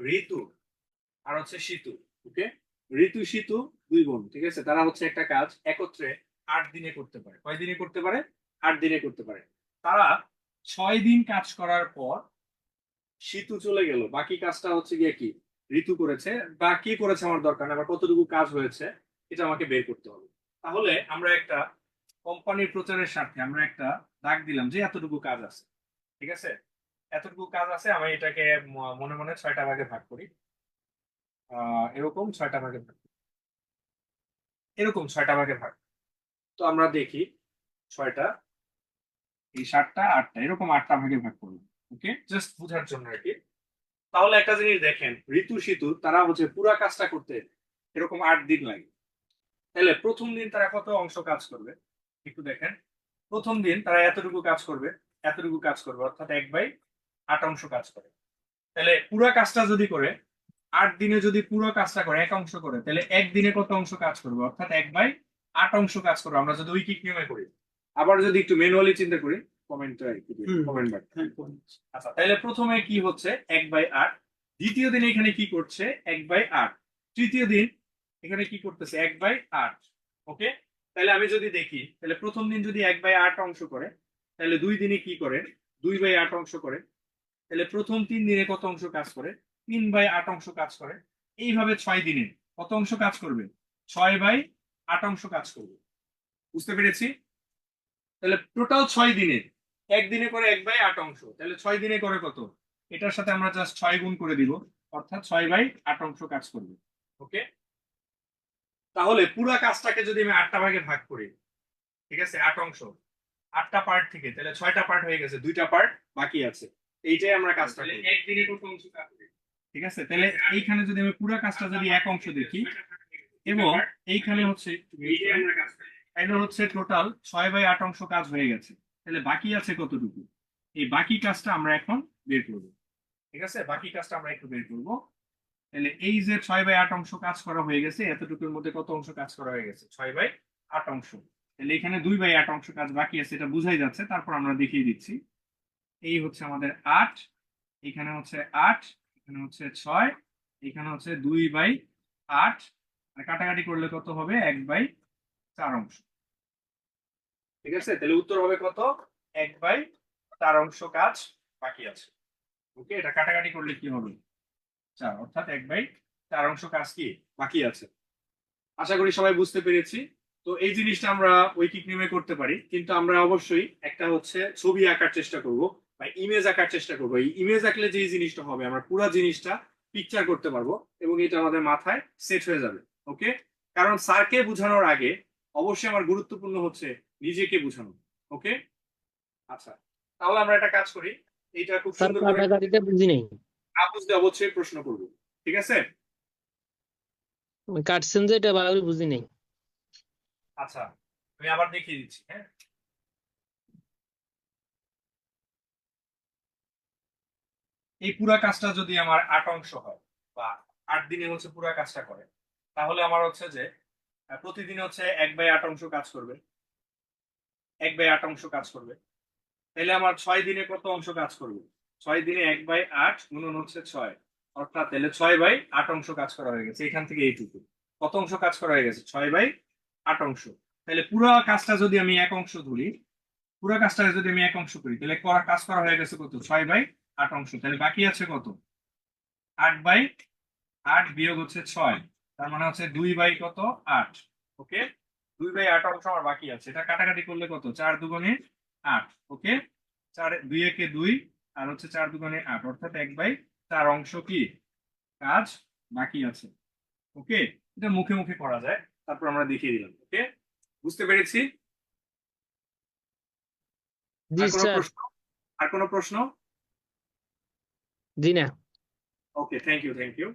ঋতু। আর হচ্ছে শীতু ওকে? ঋতু শীতু দুই বোন ঠিক আছে? তারা হচ্ছে একটা কাজ একত্রে আট দিনে করতে পারে। কয় দিনে করতে পারে? আট দিনে করতে পারে। তারা ছয় দিন কাজ করার পর শীতু চলে গেল। বাকি কাজটা হচ্ছে গিয়ে কি? ঋতু করেছে। বা কি করেছে আমার দরকার নেই আমার কতটুকু কাজ হয়েছে এটা আমাকে বের করতে হবে। তাহলে আমরা একটা কোম্পানির প্রচারের স্বার্থে আমরা একটা দাগ দিলাম যে এতটুকু কাজ আছে ঠিক আছে? এতটুকু কাজ আছে, আমি এটাকে মনে মনে ছয়টা ভাগে ভাগ করি। এরকম ছয়টা ভাগে ভাগ। এরকম ছয়টা ভাগে ভাগ। তো আমরা দেখি ছয়টা, এই সাতটা, আটটা, এরকম আটটা ভাগে ভাগ করব ওকে? জাস্ট বোঝার জন্য আর কি। তাহলে একটা জিনিস দেখেন, ঋতু শীতু, তারা হচ্ছে পুরা কাজটা করতে এরকম আট দিন লাগে। তাহলে প্রথম দিন তারা কত অংশ কাজ করবে? একটু দেখেন। প্রথম দিন তারা এতটুকু কাজ করবে, এতটুকু কাজ করবে, অর্থাৎ এক বাই আট অংশ কাজ করে। তাহলে পুরো কাজটা যদি করে আট দিনে যদি পুরো কাজটা করে এক অংশ করে তাহলে একদিনে কত অংশ কাজ করবে? অর্থাৎ এক বাই আট অংশ কাজ করবে। আমরা যদি উইকিক নিয়মে করি। আবার যদি একটু ম্যানুয়ালি চিন্তা করি কমেন্ট হুম। কমেন্ট আচ্ছা তাহলে প্রথমে কি হচ্ছে? এক বাই আট। দ্বিতীয় দিন এখানে কি করছে? এক বাই আট। তৃতীয় দিন এখানে কি করতেছে? এক বাই আট। ওকে? তাহলে আমি যদি দেখি তাহলে প্রথম দিন যদি এক বাই আট অংশ করে তাহলে দুই দিনে কি করে? দুই বাই আট অংশ করে। তাহলে প্রথম তিন দিনে কত অংশ কাজ করে? তিন বাই আট অংশ কাজ করে। এইভাবে ছয় দিনে কত অংশ কাজ করবে? ছয় বাই আট অংশ কাজ করবে। বুঝতে পেরেছি? তাহলে টোটাল ছয় দিনে একদিনে করে এক বাই আট অংশ। তাহলে ছয় দিনে করে কত? এটার সাথে আমরা জাস্ট ছয় গুণ করে দিব, অর্থাৎ ছয় বাই আট অংশ কাজ করবে। ওকে তাহলে পুরো কাজটাকে যদি আমি আটটা ভাগে ভাগ করি, ঠিক আছে? আট অংশ। আটটা পার্ট থেকে, তাহলে ছয়টা পার্ট হয়ে গেছে, দুইটা পার্ট বাকি আছে। এইটাই আমরা কাজটা করি। একদিনে কত অংশ কাজ করি। ঠিক আছে তাহলে এইখানে যদি আমি পুরো কাজটা যদি এক অংশ দেখি এবং এইখানে হচ্ছে তাহলে হচ্ছে টোটাল ছয় বাই আট অংশ কাজ হয়ে গেছে। তাহলে বাকি আছে কতটুকু? এই বাকি কাজটা আমরা এখন বের করব। ঠিক আছে বাকি কাজটা আমরা একটু বের করব। তাহলে এই যে ছয় বাই আট অংশ কাজ করা হয়ে গেছে এতটুকুর মধ্যে কত অংশ কাজ করা হয়ে গেছে? ছয় বাই আট অংশ। তাহলে এখানে দুই বাই আট অংশ কাজ বাকি আছে এটা বুঝাই যাচ্ছে তারপর আমরা দেখিয়ে দিচ্ছি। এই হচ্ছে আমাদের আট, এখানে হচ্ছে আট, এখানে হচ্ছে ছয়, এখানে হচ্ছে দুই বাই আট, আর কাটাকাটি করলে কত হবে? এক বাই চার অংশ। ঠিক আছে? তাহলে উত্তর হবে কত? এক বাই চার অংশ কাজ বাকি আছে। ওকে, এটা কাটাকাটি করলে কি হবে? চার, অর্থাৎ এক বাই চার অংশ কাজ কি? বাকি আছে। আশা করি সবাই বুঝতে পেরেছি। তো এই জিনিসটা আমরা ঐকিক নিয়মে করতে পারি, কিন্তু আমরা অবশ্যই একটা হচ্ছে ছবি আঁকার চেষ্টা করব। বা ইমেজ আঁকার চেষ্টা করব। এই ইমেজ আঁকলে যে জিনিসটা হবে আমরা পুরো জিনিসটা পিকচার করতে পারব এবং এটা আমাদের মাথায় সেট হয়ে যাবে ওকে কারণ স্যারকে বোঝানোর আগে অবশ্যই আমার গুরুত্বপূর্ণ হচ্ছে নিজেকে বোঝানো ওকে আচ্ছা তাহলে আমরা একটা কাজ করি এইটা খুব সুন্দর করে বুঝি নাই। না বুঝলে অবশ্যই প্রশ্ন করব ঠিক আছে? কাটছেন যে এটা ভালো করে বুঝি নাই। আচ্ছা আমি আবার দেখিয়ে দিচ্ছি হ্যাঁ? এই পুরা কাজটা যদি আমার আট অংশ হয় বা আট দিনে হচ্ছে পুরা কাজটা করে, তাহলে আমার হচ্ছে যে প্রতিদিন হচ্ছে এক বাই আট অংশ কাজ করবে। এক বাই আট অংশ কাজ করবে। তাহলে আমার ছয় দিনে কত অংশ কাজ করবে? ছয় দিনে এক বাই আট গুণন হচ্ছে ছয়। অর্থাৎ তাহলে ছয় বাই আট অংশ কাজ করা হয়ে গেছে। এখান থেকে এইটুকু। কত অংশ কাজ করা হয়ে গেছে? ছয় বাই আট অংশ। তাহলে পুরো কাজটা যদি আমি এক অংশ ধরি, পুরো কাজটা যদি আমি এক অংশ করি তাহলে কাজ করা হয়ে গেছে কত? ছয় বাই আট অংশ। তাহলে বাকি আছে কত? আট বাই আট বিয়োগ হচ্ছে ছয়। তার মানে হচ্ছে দুই বাই কত? আট। ওকে? দুই বাই আট অংশ আমার বাকি আছে। এটা কাটাকাটি করলে কত? চার দুগুণে আট। ওকে? চার দুই একে দুই আর হচ্ছে চার দুগুণে আট। অর্থাৎ এক বাই চার অংশ কি? কাজ বাকি আছে। ওকে? এটা মুখে মুখে করা যায়। তারপর আমরা দেখিয়ে দিলাম। ওকে? বুঝতে পেরেছি? আর কোনো প্রশ্ন? জি না okay thank you thank you